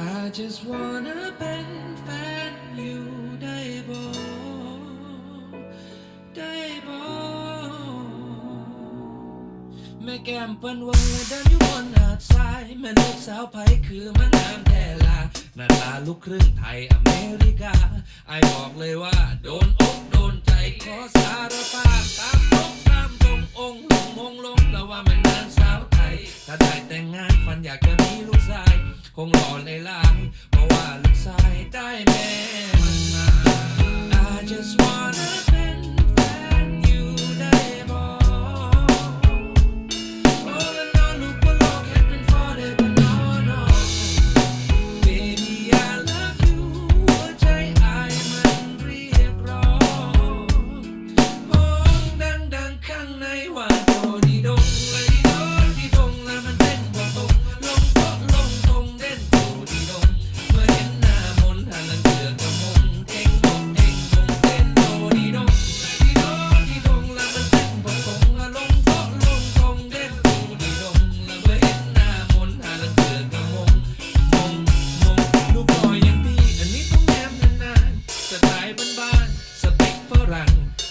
I just wanna เป็นแฟนอยู่ได้บ่ได้บ่แม่แก้มเปิ้นวันและเดินอยู่บนหาดทราย แม่ลูกสาวไผคือมันงามแท้ลาหน้าตาลูกครึ่งไทยอเมริกาไอบอกเลยว่าโดนอกโดนใจ มันอยากจะมีลูกชาย คงหล่อในลายเพราะว่าลูกชายได้แม่มันมา I just want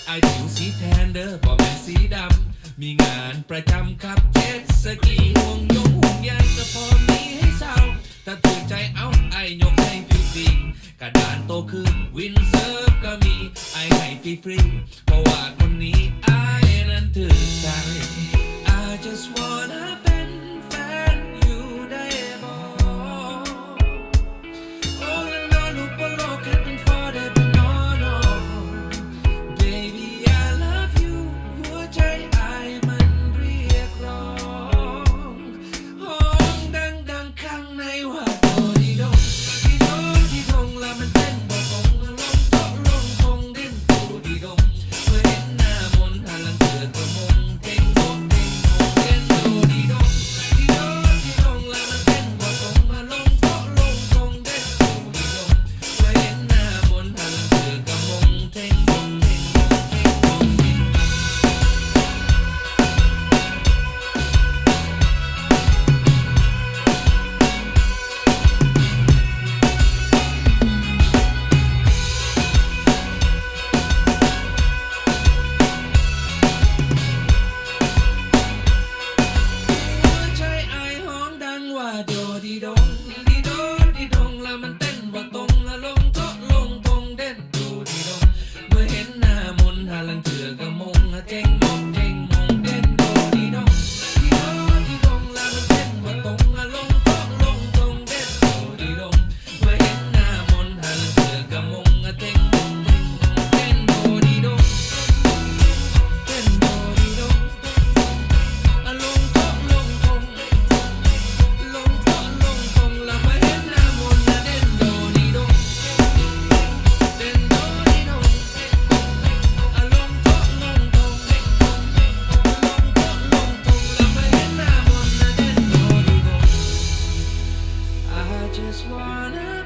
ไอายผิวสีแทนเด้อบ่แม่นสีดำ มีงานประจำขับเจ็ตสกีห่วงยงห่วงใยก็พอมีให้เศร้าถ้าถูกใจเอาไอยกให้ฟรีฟรีกระดานโตขึ้นวินเซิร์ฟก็มีไอให้ฟรีฟรีเพราะว่าคนนี้ just wanna